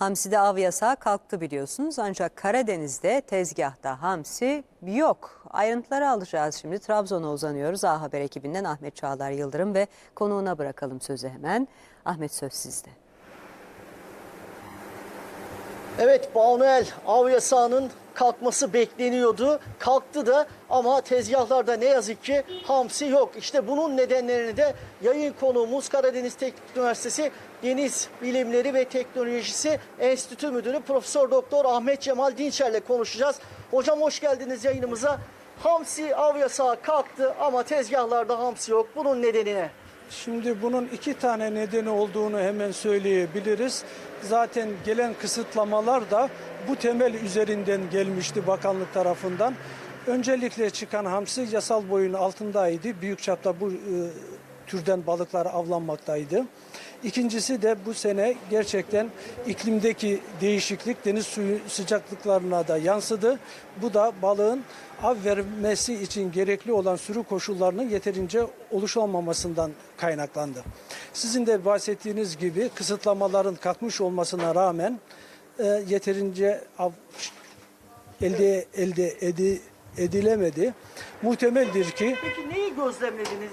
Hamsi'de av yasağı kalktı biliyorsunuz ancak Karadeniz'de tezgahta hamsi yok. Ayrıntıları alacağız şimdi. Trabzon'a uzanıyoruz. A Haber ekibinden Ahmet Çağlar Yıldırım ve konuğuna bırakalım sözü hemen. Ahmet söz sizde. Evet Banuel av yasağının kalkması bekleniyordu. Kalktı da ama tezgahlarda ne yazık ki hamsi yok. İşte bunun nedenlerini de yayın konuğumuz Karadeniz Teknik Üniversitesi Deniz Bilimleri ve Teknolojisi Enstitü Müdürü Profesör Doktor Ahmet Cemal Dinçer'le konuşacağız. Hocam hoş geldiniz yayınımıza. Hamsi av yasağı kalktı ama tezgahlarda hamsi yok. Bunun nedeni ne? Şimdi bunun iki tane nedeni olduğunu hemen söyleyebiliriz. Zaten gelen kısıtlamalar da bu temel üzerinden gelmişti bakanlık tarafından. Öncelikle çıkan hamsi yasal boyun altındaydı. Büyük çapta bu e, türden balıklar avlanmaktaydı. İkincisi de bu sene gerçekten iklimdeki değişiklik deniz suyu sıcaklıklarına da yansıdı. Bu da balığın av vermesi için gerekli olan sürü koşullarının yeterince oluşamamasından kaynaklandı. Sizin de bahsettiğiniz gibi kısıtlamaların kalkmış olmasına rağmen e, yeterince av elde elde edi, edilemedi. Muhtemeldir ki Peki neyi gözlemlediniz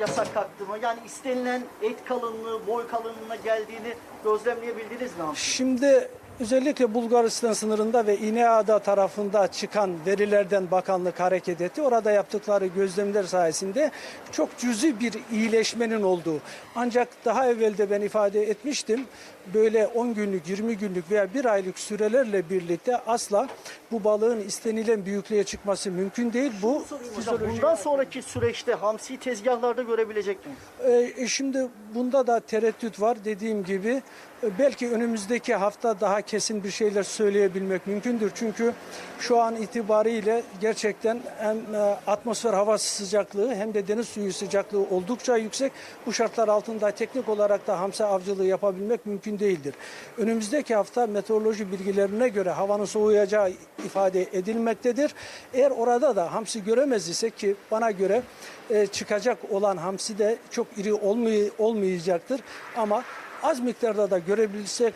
yasak kalktı mı? Yani istenilen et kalınlığı, boy kalınlığına geldiğini gözlemleyebildiniz mi? Şimdi özellikle Bulgaristan sınırında ve İneada tarafında çıkan verilerden bakanlık hareket etti. Orada yaptıkları gözlemler sayesinde çok cüzi bir iyileşmenin olduğu. Ancak daha evvel de ben ifade etmiştim. Böyle 10 günlük, 20 günlük veya 1 aylık sürelerle birlikte asla bu balığın istenilen büyüklüğe çıkması mümkün değil. Bu fizyolojik bundan sonraki süreçte hamsi tezgahlarda görebilecek miyiz? Ee, şimdi bunda da tereddüt var dediğim gibi. E, Belki önümüzdeki hafta daha kesin bir şeyler söyleyebilmek mümkündür. Çünkü şu an itibariyle gerçekten hem e, atmosfer hava sıcaklığı hem de deniz suyu sıcaklığı oldukça yüksek. Bu şartlar altında teknik olarak da hamsi avcılığı yapabilmek mümkün değildir. Önümüzdeki hafta meteoroloji bilgilerine göre havanın soğuyacağı ifade edilmektedir. Eğer orada da hamsi göremez isek ki bana göre e, çıkacak olan hamsi de çok iri olmay- olmayacaktır. Ama az miktarda da görebilsek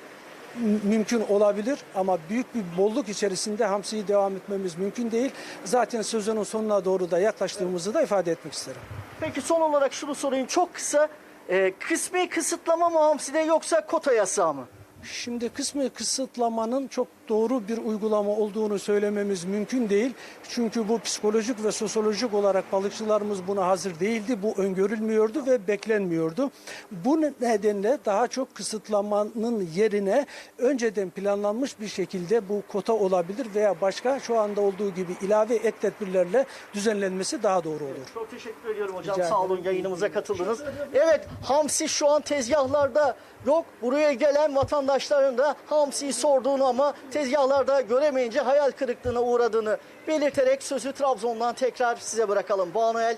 m- mümkün olabilir ama büyük bir bolluk içerisinde hamsiyi devam etmemiz mümkün değil. Zaten sezonun sonuna doğru da yaklaştığımızı da ifade etmek isterim. Peki son olarak şunu sorayım çok kısa. Ee, kısmi kısıtlama mı hamside yoksa kota yasağı mı? Şimdi kısmi kısıtlamanın çok doğru bir uygulama olduğunu söylememiz mümkün değil. Çünkü bu psikolojik ve sosyolojik olarak balıkçılarımız buna hazır değildi. Bu öngörülmüyordu ve beklenmiyordu. Bu nedenle daha çok kısıtlamanın yerine önceden planlanmış bir şekilde bu kota olabilir veya başka şu anda olduğu gibi ilave ek tedbirlerle düzenlenmesi daha doğru olur. Çok teşekkür ediyorum hocam. Rica Sağ olun yayınımıza katıldınız. Evet hamsi şu an tezgahlarda yok. Buraya gelen vatandaşların da hamsiyi sorduğunu ama tezgahlarda göremeyince hayal kırıklığına uğradığını belirterek sözü Trabzon'dan tekrar size bırakalım. Banuel